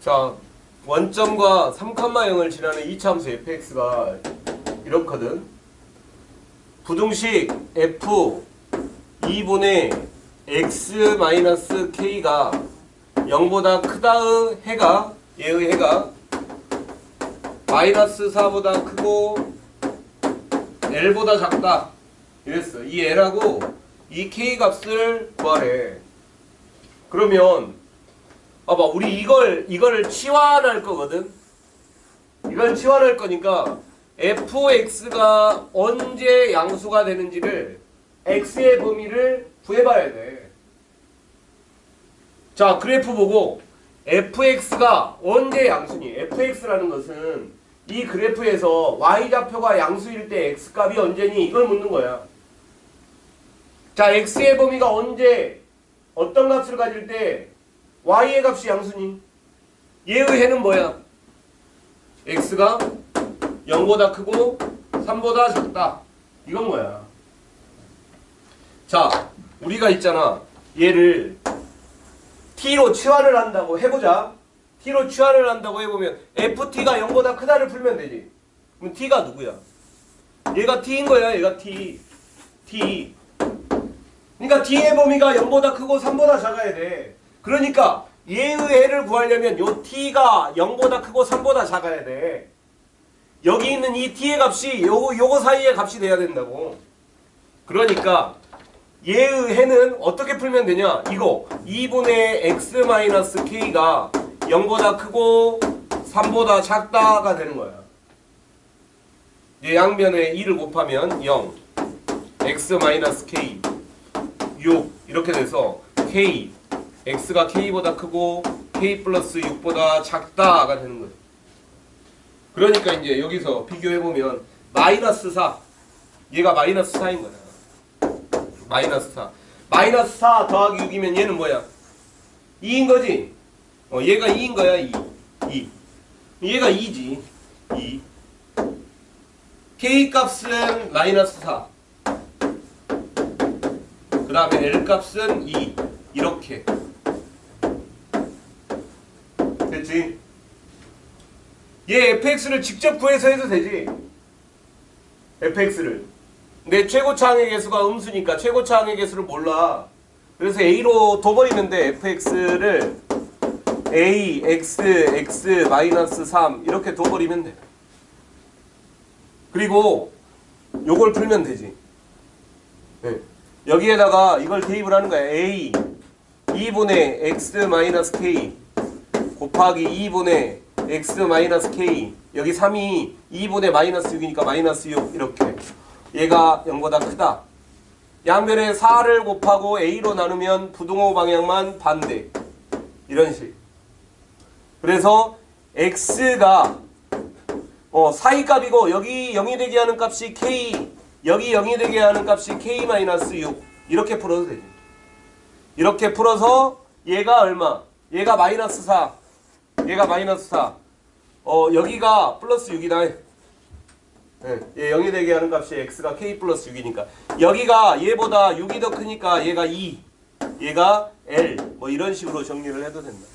자, 원점과 3,0을 지나는 이차함수 fx가 이렇거든. 부등식 f 2분의 x-k가 0보다 크다의 해가 얘의 해가 마이너스 4보다 크고 L보다 작다. 이랬어. 이 L하고 이 K 값을 구하래. 그러면 봐봐 우리 이걸 이걸 치환할 거거든 이걸 치환할 거니까 fx가 언제 양수가 되는지를 x의 범위를 구해봐야 돼. 자 그래프 보고 fx가 언제 양수니? fx라는 것은 이 그래프에서 y좌표가 양수일 때 x값이 언제니? 이걸 묻는 거야. 자 x의 범위가 언제 어떤 값을 가질 때 y의 값이 양수니? 얘의 해는 뭐야? x가 0보다 크고 3보다 작다. 이건 뭐야? 자, 우리가 있잖아. 얘를 t로 치환을 한다고 해보자. t로 치환을 한다고 해보면 ft가 0보다 크다를 풀면 되지. 그럼 t가 누구야? 얘가 t인 거야. 얘가 t. t. 그러니까 t의 범위가 0보다 크고 3보다 작아야 돼. 그러니까 얘의 애를 구하려면 요 t가 0보다 크고 3보다 작아야 돼. 여기 있는 이 t의 값이 요거 요거 사이의 값이 돼야 된다고. 그러니까 얘의 해는 어떻게 풀면 되냐? 이거 2분의 x-k가 0보다 크고 3보다 작다가 되는 거야. 얘 양변에 2를 곱하면 0 x-k 6 이렇게 돼서 k x가 k보다 크고 k 플러스 6보다 작다가 되는 거예요. 그러니까 이제 여기서 비교해 보면 마이너스 4 얘가 마이너스 4인 거야. 마이너스 4 마이너스 4 더하기 6이면 얘는 뭐야? 2인 거지? 어 얘가 2인 거야 2 2 얘가 2지. 2 k 값은 마이너스 4그 다음에 L 값은 2 이렇게 됐지? 얘 fx를 직접 구해서 해도 되지? fx를. 내 최고차 항의 개수가 음수니까 최고차 항의 개수를 몰라. 그래서 a로 둬버리면 돼 fx를 a, x, x, 마이너스 3 이렇게 둬버리면 돼. 그리고 요걸 풀면 되지. 네. 여기에다가 이걸 대입을 하는 거야. A 2분의 x 마이너스 k 곱하기 2분의 x 마이너스 k. 여기 3이 2분의 마이너스 6이니까 마이너스 6 이렇게. 얘가 0보다 크다. 양변에 4를 곱하고 a로 나누면 부등호 방향만 반대. 이런 식. 그래서 x가 어, 사이 값이고 여기 0이 되게 하는 값이 k 여기 0이 되게 하는 값이 k 마이너스 6 이렇게 풀어도 되지. 이렇게 풀어서 얘가 얼마? 얘가 마이너스 4 얘가 마이너스 4 어, 여기가 플러스 6이다. 예, 얘 0이 되게 하는 값이 x가 k 플러스 6이니까. 여기가 얘보다 6이 더 크니까 얘가 2 얘가 l. 뭐 이런 식으로 정리를 해도 된다